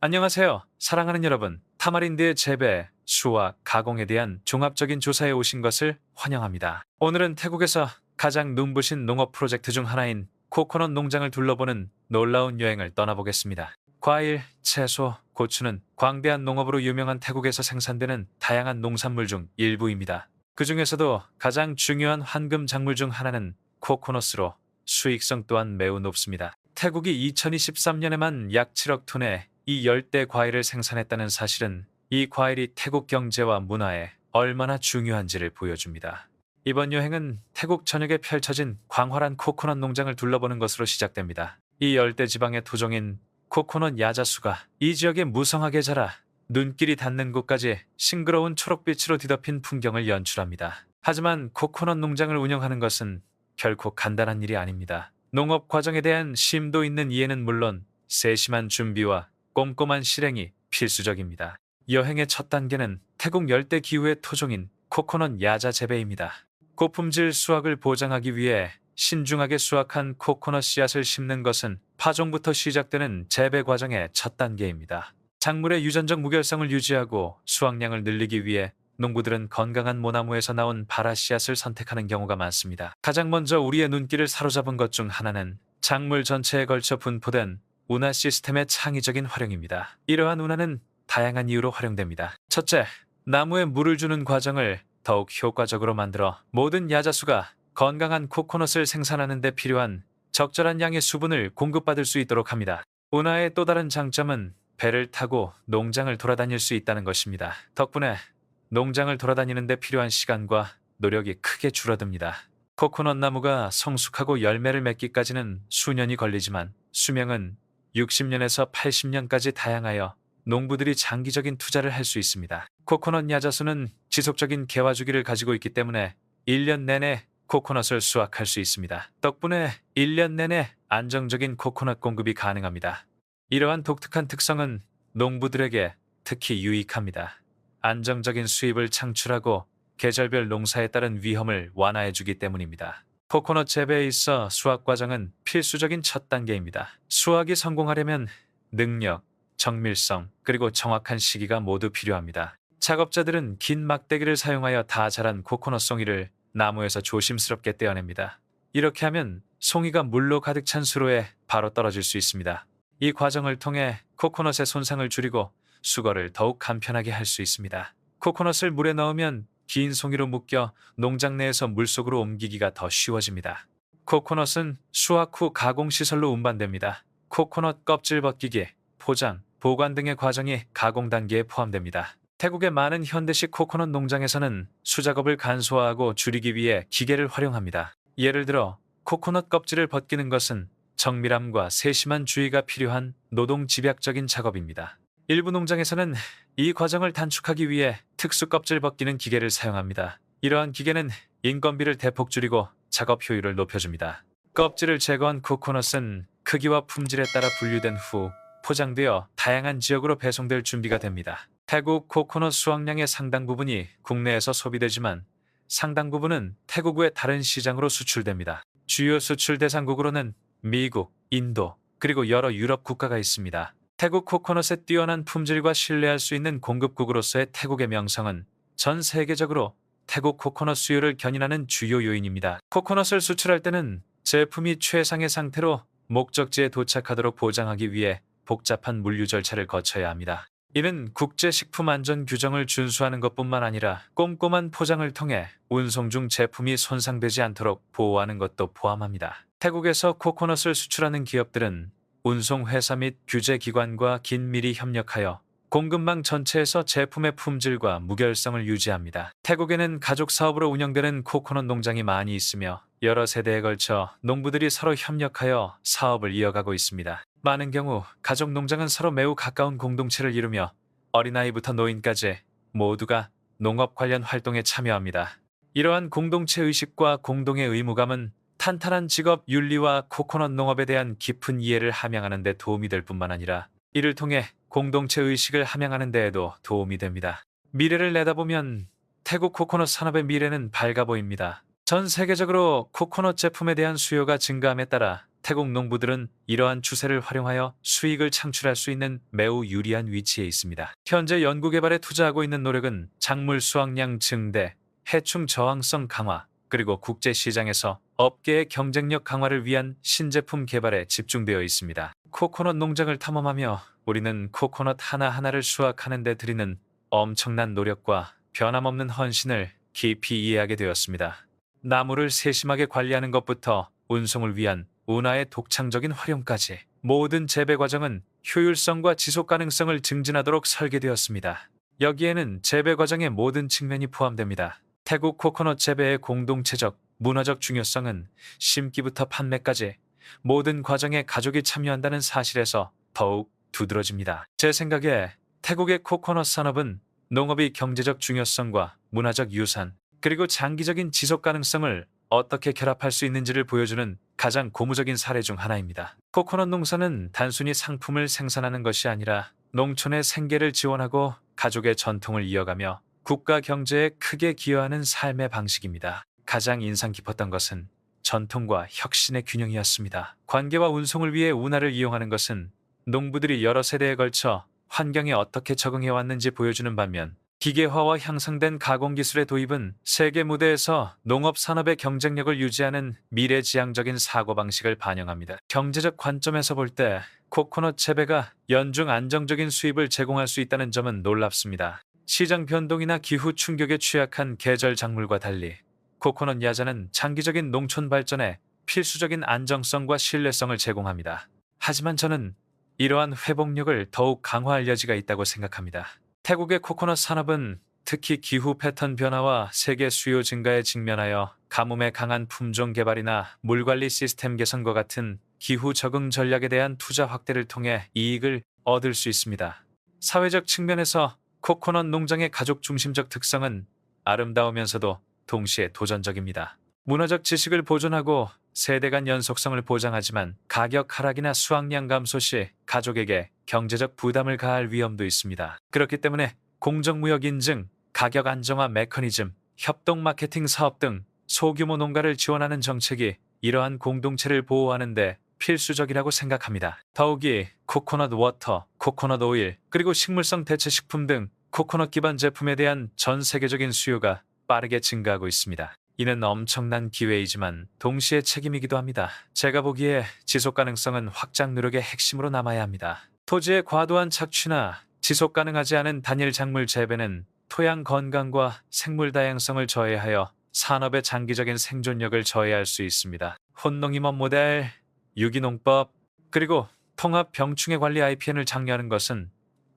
안녕하세요. 사랑하는 여러분. 타마린드의 재배, 수확, 가공에 대한 종합적인 조사에 오신 것을 환영합니다. 오늘은 태국에서 가장 눈부신 농업 프로젝트 중 하나인 코코넛 농장을 둘러보는 놀라운 여행을 떠나보겠습니다. 과일, 채소, 고추는 광대한 농업으로 유명한 태국에서 생산되는 다양한 농산물 중 일부입니다. 그 중에서도 가장 중요한 황금 작물 중 하나는 코코넛으로 수익성 또한 매우 높습니다. 태국이 2023년에만 약 7억 톤의 이 열대 과일을 생산했다는 사실은 이 과일이 태국 경제와 문화에 얼마나 중요한지를 보여줍니다. 이번 여행은 태국 전역에 펼쳐진 광활한 코코넛 농장을 둘러보는 것으로 시작됩니다. 이 열대 지방의 토종인 코코넛 야자수가 이 지역에 무성하게 자라 눈길이 닿는 곳까지 싱그러운 초록빛으로 뒤덮인 풍경을 연출합니다. 하지만 코코넛 농장을 운영하는 것은 결코 간단한 일이 아닙니다. 농업 과정에 대한 심도 있는 이해는 물론 세심한 준비와 꼼꼼한 실행이 필수적입니다. 여행의 첫 단계는 태국 열대 기후의 토종인 코코넛 야자 재배입니다. 고품질 수확을 보장하기 위해 신중하게 수확한 코코넛 씨앗을 심는 것은 파종부터 시작되는 재배 과정의 첫 단계입니다. 작물의 유전적 무결성을 유지하고 수확량을 늘리기 위해 농부들은 건강한 모나무에서 나온 바라 씨앗을 선택하는 경우가 많습니다. 가장 먼저 우리의 눈길을 사로잡은 것 중 하나는 작물 전체에 걸쳐 분포된 운하 시스템의 창의적인 활용입니다. 이러한 운하는 다양한 이유로 활용됩니다. 첫째, 나무에 물을 주는 과정을 더욱 효과적으로 만들어 모든 야자수가 건강한 코코넛을 생산하는 데 필요한 적절한 양의 수분을 공급받을 수 있도록 합니다. 운하의 또 다른 장점은 배를 타고 농장을 돌아다닐 수 있다는 것입니다. 덕분에 농장을 돌아다니는 데 필요한 시간과 노력이 크게 줄어듭니다. 코코넛 나무가 성숙하고 열매를 맺기까지는 수년이 걸리지만 수명은 60년에서 80년까지 다양하여 농부들이 장기적인 투자를 할 수 있습니다. 코코넛 야자수는 지속적인 개화 주기를 가지고 있기 때문에 1년 내내 코코넛을 수확할 수 있습니다. 덕분에 1년 내내 안정적인 코코넛 공급이 가능합니다. 이러한 독특한 특성은 농부들에게 특히 유익합니다. 안정적인 수입을 창출하고 계절별 농사에 따른 위험을 완화해주기 때문입니다. 코코넛 재배에 있어 수확 과정은 필수적인 첫 단계입니다. 수확이 성공하려면 능력, 정밀성, 그리고 정확한 시기가 모두 필요합니다. 작업자들은 긴 막대기를 사용하여 다 자란 코코넛 송이를 나무에서 조심스럽게 떼어냅니다. 이렇게 하면 송이가 물로 가득 찬 수로에 바로 떨어질 수 있습니다. 이 과정을 통해 코코넛의 손상을 줄이고 수거를 더욱 간편하게 할 수 있습니다. 코코넛을 물에 넣으면 긴 송이로 묶여 농장 내에서 물속으로 옮기기가 더 쉬워집니다. 코코넛은 수확 후 가공시설로 운반됩니다. 코코넛 껍질 벗기기, 포장, 보관 등의 과정이 가공 단계에 포함됩니다. 태국의 많은 현대식 코코넛 농장에서는 수작업을 간소화하고 줄이기 위해 기계를 활용합니다. 예를 들어 코코넛 껍질을 벗기는 것은 정밀함과 세심한 주의가 필요한 노동 집약적인 작업입니다. 일부 농장에서는 이 과정을 단축하기 위해 특수 껍질 벗기는 기계를 사용합니다. 이러한 기계는 인건비를 대폭 줄이고 작업 효율을 높여줍니다. 껍질을 제거한 코코넛은 크기와 품질에 따라 분류된 후 포장되어 다양한 지역으로 배송될 준비가 됩니다. 태국 코코넛 수확량의 상당 부분이 국내에서 소비되지만 상당 부분은 태국 외 다른 시장으로 수출됩니다. 주요 수출 대상국으로는 미국, 인도, 그리고 여러 유럽 국가가 있습니다. 태국 코코넛의 뛰어난 품질과 신뢰할 수 있는 공급국으로서의 태국의 명성은 전 세계적으로 태국 코코넛 수요를 견인하는 주요 요인입니다. 코코넛을 수출할 때는 제품이 최상의 상태로 목적지에 도착하도록 보장하기 위해 복잡한 물류 절차를 거쳐야 합니다. 이는 국제식품안전 규정을 준수하는 것뿐만 아니라 꼼꼼한 포장을 통해 운송 중 제품이 손상되지 않도록 보호하는 것도 포함합니다. 태국에서 코코넛을 수출하는 기업들은 운송회사 및 규제기관과 긴밀히 협력하여 공급망 전체에서 제품의 품질과 무결성을 유지합니다. 태국에는 가족 사업으로 운영되는 코코넛 농장이 많이 있으며 여러 세대에 걸쳐 농부들이 서로 협력하여 사업을 이어가고 있습니다. 많은 경우 가족 농장은 서로 매우 가까운 공동체를 이루며 어린아이부터 노인까지 모두가 농업 관련 활동에 참여합니다. 이러한 공동체 의식과 공동의 의무감은 탄탄한 직업 윤리와 코코넛 농업에 대한 깊은 이해를 함양하는 데 도움이 될 뿐만 아니라 이를 통해 공동체 의식을 함양하는 데에도 도움이 됩니다. 미래를 내다보면 태국 코코넛 산업의 미래는 밝아 보입니다. 전 세계적으로 코코넛 제품에 대한 수요가 증가함에 따라 태국 농부들은 이러한 추세를 활용하여 수익을 창출할 수 있는 매우 유리한 위치에 있습니다. 현재 연구개발에 투자하고 있는 노력은 작물 수확량 증대, 해충 저항성 강화, 그리고 국제 시장에서 업계의 경쟁력 강화를 위한 신제품 개발에 집중되어 있습니다. 코코넛 농장을 탐험하며 우리는 코코넛 하나하나를 수확하는 데 들이는 엄청난 노력과 변함없는 헌신을 깊이 이해하게 되었습니다. 나무를 세심하게 관리하는 것부터 운송을 위한 운하의 독창적인 활용까지 모든 재배 과정은 효율성과 지속 가능성을 증진하도록 설계되었습니다. 여기에는 재배 과정의 모든 측면이 포함됩니다. 태국 코코넛 재배의 공동체적, 문화적 중요성은 심기부터 판매까지 모든 과정에 가족이 참여한다는 사실에서 더욱 두드러집니다. 제 생각에 태국의 코코넛 산업은 농업의 경제적 중요성과 문화적 유산, 그리고 장기적인 지속 가능성을 어떻게 결합할 수 있는지를 보여주는 가장 고무적인 사례 중 하나입니다. 코코넛 농사는 단순히 상품을 생산하는 것이 아니라 농촌의 생계를 지원하고 가족의 전통을 이어가며 국가 경제에 크게 기여하는 삶의 방식입니다. 가장 인상 깊었던 것은 전통과 혁신의 균형이었습니다. 관계와 운송을 위해 운하를 이용하는 것은 농부들이 여러 세대에 걸쳐 환경에 어떻게 적응해 왔는지 보여주는 반면 기계화와 향상된 가공 기술의 도입은 세계 무대에서 농업 산업의 경쟁력을 유지하는 미래지향적인 사고 방식을 반영합니다. 경제적 관점에서 볼 때 코코넛 재배가 연중 안정적인 수입을 제공할 수 있다는 점은 놀랍습니다. 시장 변동이나 기후 충격에 취약한 계절 작물과 달리 코코넛 야자는 장기적인 농촌 발전에 필수적인 안정성과 신뢰성을 제공합니다. 하지만 저는 이러한 회복력을 더욱 강화할 여지가 있다고 생각합니다. 태국의 코코넛 산업은 특히 기후 패턴 변화와 세계 수요 증가에 직면하여 가뭄에 강한 품종 개발이나 물 관리 시스템 개선과 같은 기후 적응 전략에 대한 투자 확대를 통해 이익을 얻을 수 있습니다. 사회적 측면에서 코코넛 농장의 가족 중심적 특성은 아름다우면서도 동시에 도전적입니다. 문화적 지식을 보존하고 세대 간 연속성을 보장하지만 가격 하락이나 수확량 감소 시 가족에게 경제적 부담을 가할 위험도 있습니다. 그렇기 때문에 공정무역 인증, 가격 안정화 메커니즘, 협동 마케팅 사업 등 소규모 농가를 지원하는 정책이 이러한 공동체를 보호하는 데 필수적이라고 생각합니다. 더욱이 코코넛 워터, 코코넛 오일, 그리고 식물성 대체 식품 등 코코넛 기반 제품에 대한 전 세계적인 수요가 빠르게 증가하고 있습니다. 이는 엄청난 기회이지만 동시에 책임이기도 합니다. 제가 보기에 지속 가능성은 확장 노력의 핵심으로 남아야 합니다. 토지의 과도한 착취나 지속 가능하지 않은 단일 작물 재배는 토양 건강과 생물 다양성을 저해하여 산업의 장기적인 생존력을 저해할 수 있습니다. 혼농임원 모델, 유기농법, 그리고 통합 병충해 관리 IPN을 장려하는 것은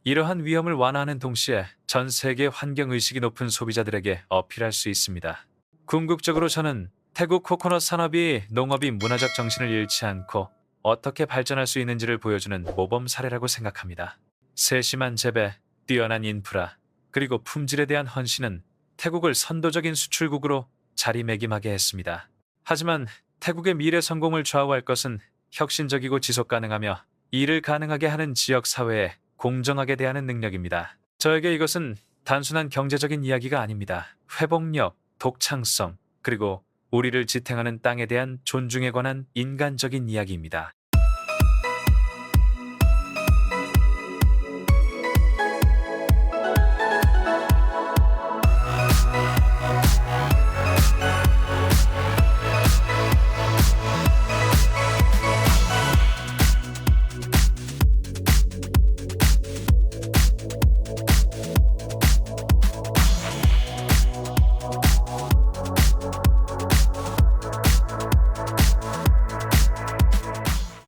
이러한 위험을 완화하는 동시에 전 세계 환경 의식이 높은 소비자들에게 어필할 수 있습니다. 궁극적으로 저는 태국 코코넛 산업이 농업이 문화적 정신을 잃지 않고 어떻게 발전할 수 있는지를 보여주는 모범 사례라고 생각합니다. 세심한 재배, 뛰어난 인프라, 그리고 품질에 대한 헌신은 태국을 선도적인 수출국으로 자리매김하게 했습니다. 하지만 태국의 미래 성공을 좌우할 것은 혁신적이고 지속 가능하며 이를 가능하게 하는 지역 사회에 공정하게 대하는 능력입니다. 저에게 이것은 단순한 경제적인 이야기가 아닙니다. 회복력, 독창성, 그리고 우리를 지탱하는 땅에 대한 존중에 관한 인간적인 이야기입니다.